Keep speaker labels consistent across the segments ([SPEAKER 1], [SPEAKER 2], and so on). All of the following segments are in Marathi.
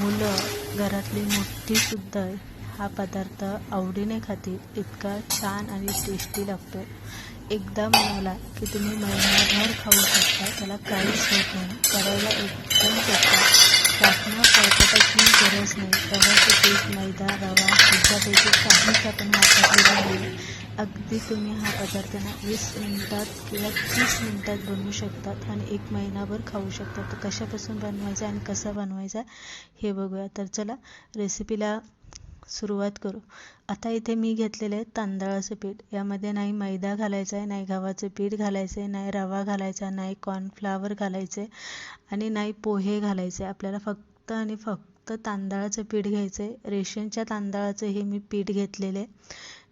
[SPEAKER 1] मुलं घरातली मोठीसुद्धा हा पदार्थ आवडीने खातील इतका छान आणि टेस्टी लागतो. एकदा बनवला की तुम्ही महिनाभर खाऊ शकता त्याला काहीच होत नाही. करायला एकदम सोपा त्यातनं पळपटाची गरज नाही. गव्हाचं पीठ मैदा रवा ह्याच्यापैकी काहीच आपण वापरलेलं नाही. अगदी तुम्ही हा पदार्थ ना वीस मिनिटात किंवा तीस मिनिटात बनवू शकतात आणि एक महिनाभर खाऊ शकतात तर कशापासून बनवायचा आणि कसा बनवायचा हे बघूया. तर चला रेसिपीला सुरुवात करू. आता इथे मी घेतलेलं आहे तांदळाचं पीठ. यामध्ये नाही मैदा घालायचा आहे नाही गव्हाचं पीठ घालायचं आहे नाही रवा घालायचा नाही कॉर्नफ्लावर घालायचे आणि नाही पोहे घालायचे आपल्याला फक्त आणि फक्त तांदळाचं पीठ घ्यायचं आहे रेशनच्या तांदळाचं हे मी पीठ घेतलेलं आहे.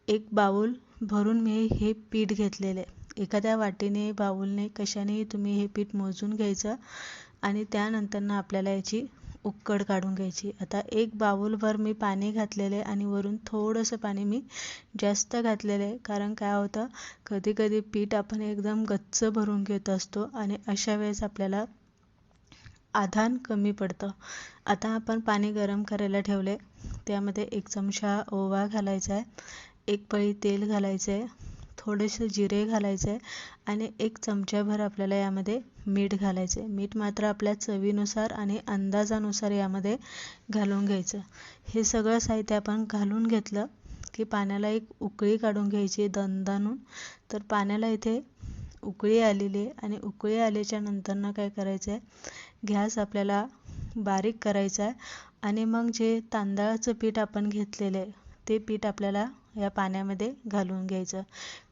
[SPEAKER 1] एक बाऊल भरून मी हे पीठ घेतलेले. एखाद्या वाटीने बाऊलने कशानेही तुम्ही हे पीठ मोजून घ्यायचं आणि त्यानंतरनं आपल्याला याची उकड काढून घ्यायची. आता एक बाऊलभर मी पाणी घातलेले आणि वरून थोडंसं पाणी मी जास्त घातलेलं. आहे कारण काय होतं कधी कधी पीठ आपण एकदम गच्च भरून घेत असतो आणि अशा वेळेस आपल्याला आधान कमी पडतं. आता आपण पाणी गरम करायला ठेवले. त्यामध्ये एक चमचा ओवा घालायचा आहे. एक पळी तेल घालायचं आहे थोडेसे जिरे घालायचे आहे आणि एक चमच्याभर आपल्याला यामध्ये मीठ घालायचं आहे मीठ मात्र आपल्या चवीनुसार आणि अंदाजानुसार यामध्ये घालून घ्यायचं. हे सगळं साहित्य आपण घालून घेतलं की पाण्याला एक उकळी काढून घ्यायची दणदणून तर पाण्याला इथे उकळी आलेली आहे आणि उकळी आल्याच्या नंतरनं काय करायचं आहे गॅस आपल्याला बारीक करायचा आहे आणि मग जे तांदळाचं पीठ आपण घेतलेलं आहे ते पीठ आपल्याला या पाण्यामध्ये घालून घ्यायचं.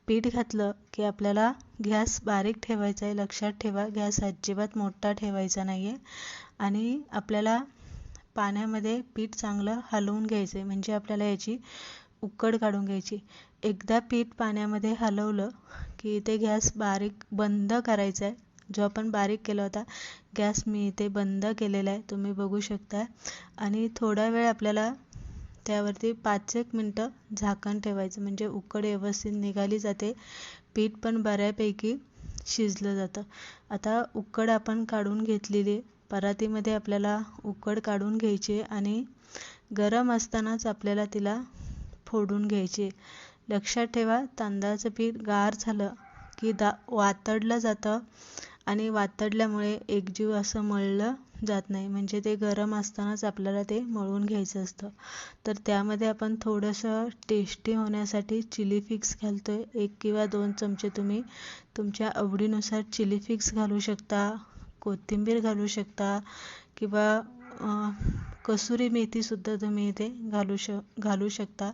[SPEAKER 1] पीठ घातलं की आपल्याला गॅस बारीक ठेवायचा आहे लक्षात ठेवा. गॅस अजिबात मोठा ठेवायचा नाही आहे आणि आपल्याला पाण्यामध्ये पीठ चांगलं हलवून घ्यायचं आहे म्हणजे आपल्याला याची उकड काढून घ्यायची. एकदा पीठ पाण्यामध्ये हलवलं की इथे गॅस बारीक बंद करायचा आहे जो आपण बारीक केला होता गॅस मी इथे बंद केलेला आहे तुम्ही बघू शकता आणि थोडा वेळ आपल्याला त्यावरती पाच एक मिनटं झाकण ठेवायचं. म्हणजे उकड व्यवस्थित निघाली जाते. पीठ पण बऱ्यापैकी शिजलं जातं. आता उकड आपण काढून घेतलेली परातीमध्ये आपल्याला उकड काढून घ्यायची आणि गरम असतानाच आपल्याला तिला फोडून घ्यायची. लक्षात ठेवा तांदळाचं पीठ गार झालं की दा वातडलं जातं. आणि वातडल्यामुळे एकजीव असं मळलं जात नाही. म्हणजे ते गरम असतानाच आपल्याला ते मळून घ्यायचं असतं. तर त्यामध्ये आपण थोडंसं टेस्टी होण्यासाठी चिली फिक्स घालतो आहे एक किंवा दोन चमचे तुम्ही तुमच्या आवडीनुसार चिली फिक्स घालू शकता कोथिंबीर घालू शकता किंवा कसुरी मेथीसुद्धा तुम्ही इथे घालू श घालू शकता.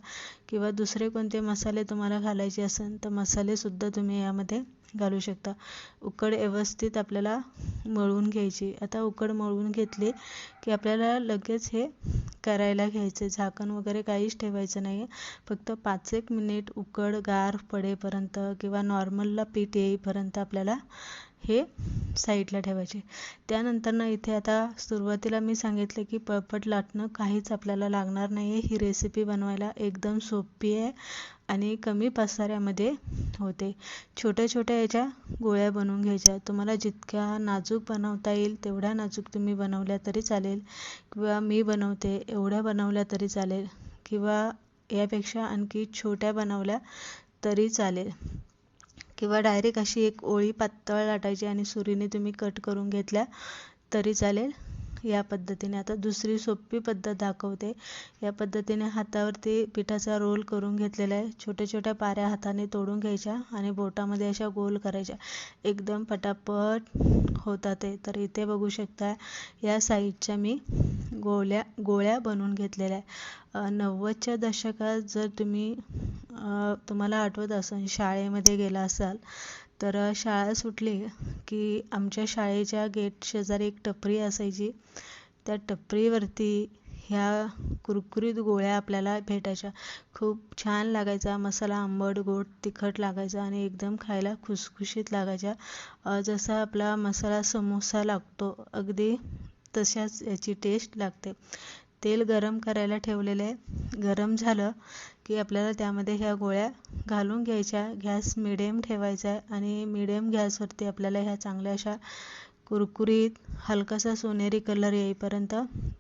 [SPEAKER 1] किंवा दुसरे कोणते मसाले तुम्हाला घालायचे असेल तर मसालेसुद्धा तुम्ही यामध्ये घालू शकता. उकड व्यवस्थित आपल्याला मळून घ्यायची. आता उकड मळून घेतली की आपल्याला लगेच हे करायला घ्यायचे. झाकण वगैरे काहीच ठेवायचं नाही आहे फक्त पाच एक मिनिट उकड गार पडेपर्यंत किंवा नॉर्मलला पीठ येईपर्यंत आपल्याला हे साईडला ठेवायचे. त्यानंतरनं इथे आता सुरुवातीला मी सांगितलं की पळपट लाटणं काहीच आपल्याला लागणार नाही आहे ही रेसिपी बनवायला एकदम सोपी आहे आणि कमी पसाऱ्यामध्ये होते. छोट्या छोट्या याच्या गोळ्या बनवून घ्यायच्या. तुम्हाला जितक्या नाजूक बनवता येईल तेवढ्या नाजूक तुम्ही बनवल्या तरी चालेल किंवा मी बनवते एवढ्या बनवल्या तरी चालेल किंवा यापेक्षा आणखी छोट्या बनवल्या तरी चालेल. किंवा डायरेक्ट अशी एक ओळी पातळ लाटायची आणि सुरीने तुम्ही कट करून घेतल्या तरी चालेल. या पद्धतीने. आता दुसरी सोपी पद्धत दाखवते. या पद्धतीने हातावरती पिठाचा रोल करून घेतलेला आहे. छोट्या छोट्या पाऱ्या हाताने तोडून घ्यायच्या आणि बोटामध्ये अशा गोल करायच्या. एकदम पटापट होतात ते. तर इथे बघू शकता या साईजच्या मी गोळ्या गोळ्या बनवून घेतलेल्या आहे. नव्वदच्या दशकात जर तुम्ही तुम्हाला आठवत असेल शाळेमध्ये गेला असाल तर शाळा सुटली की आमच्या शाळेच्या गेट शेजारी एक टपरी असायची. त्या टपरीवरती ह्या कुरकुरीत गोळ्या आपल्याला भेटायच्या. खूप छान लागायचा. मसाला आंबट गोड तिखट लागायचा आणि एकदम खायला खुसखुशीत लागायच्या. जसा आपला मसाला समोसा लागतो अगदी तशाच याची टेस्ट लागते. तेल गरम करायला ठेवलेलं आहे. गरम झालं की आपल्याला त्यामध्ये ह्या गोळ्या घालून घ्यायच्या गॅस मिडियम ठेवायचा आहे आणि मिडियम गॅसवरती आपल्याला ह्या चांगल्या अशा कुरकुरीत हलकासा सोनेरी कलर येईपर्यंत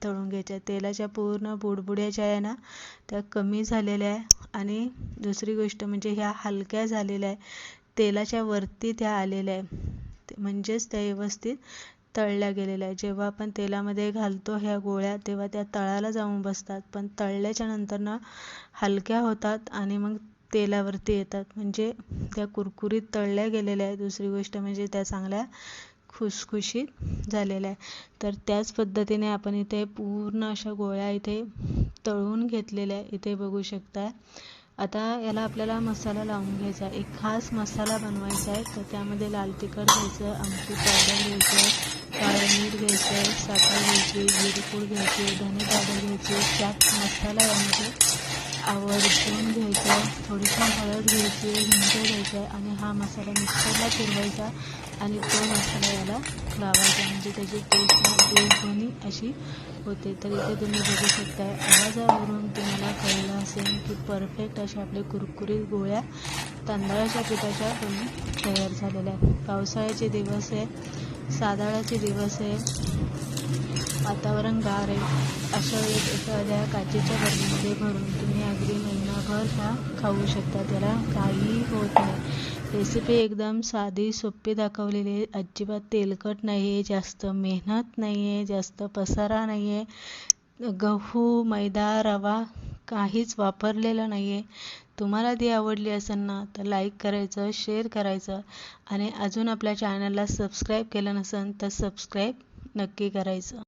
[SPEAKER 1] तळून घ्यायच्या. तेलाच्या पूर्ण बुडबुड्या ज्या आहे ना त्या कमी झालेल्या आहे. आणि दुसरी गोष्ट म्हणजे ह्या हलक्या झालेल्या आहे. तेलाच्या वरती त्या आलेल्या आहे. म्हणजेच त्या व्यवस्थित तळल्या गेलेल्या आहे जेव्हा आपण तेलामध्ये घालतो ह्या गोळ्या तेव्हा त्या तळाला जाऊन बसतात. पण तळल्याच्या नंतर ना हलक्या होतात आणि मग तेलावरती येतात. म्हणजे त्या कुरकुरीत तळल्या गेलेल्या आहे दुसरी गोष्ट म्हणजे त्या चांगल्या खुसखुशीत झालेल्या आहे तर त्याच पद्धतीने आपण इथे पूर्ण अशा गोळ्या इथे तळून घेतलेल्या आहे इथे बघू शकता. आता याला आपल्याला मसाला लावून घ्यायचा एक खास मसाला बनवायचा आहे. तर त्यामध्ये लाल तिखट घ्यायचं आमची पावडर घ्यायचं घ्यायचं साखर घ्यायची जिरेपूड घ्यायची धने पावडर घ्यायची चाट मसाला यामध्ये आवर्जून घ्यायचा थोडीशी हळद घ्यायची हिंग घ्यायचा आणि हा मसाला मिक्सरला फिरवायचा आणि तो मसाला याला लावायचा. म्हणजे त्याची टेस्ट दोन्ही अशी होते. तर इथे तुम्ही बघू शकता आवाजावरून तुम्हाला कळलं असेल की परफेक्ट अशा आपले कुरकुरीत गोळ्या तांदळाच्या पिठाच्या तुम्ही तयार झालेल्या आहेत. पावसाळ्याचे दिवस आहे. साधाळाचे दिवस आहे. वातावरण गार आहे. अशा वेळेस एखाद्या काचेच्या बर्नीमध्ये भरून तुम्ही अगदी महिनाभर हा खाऊ शकता. त्याला काहीही होत नाही. रेसिपी एकदम साधी सोपी दाखवलेली आहे. अजिबात तेलकट नाही आहे जास्त मेहनत नाही आहे जास्त पसारा नाही आहे गहू मैदा रवा काहीच वापरलेलं नाही आहे तुम्हाला ती आवडली असेल ना तर लाईक करायचं शेअर करायचं आणि अजून आपल्या चॅनलला सबस्क्राईब केलं नसेल तर सबस्क्राईब नक्की करायचं.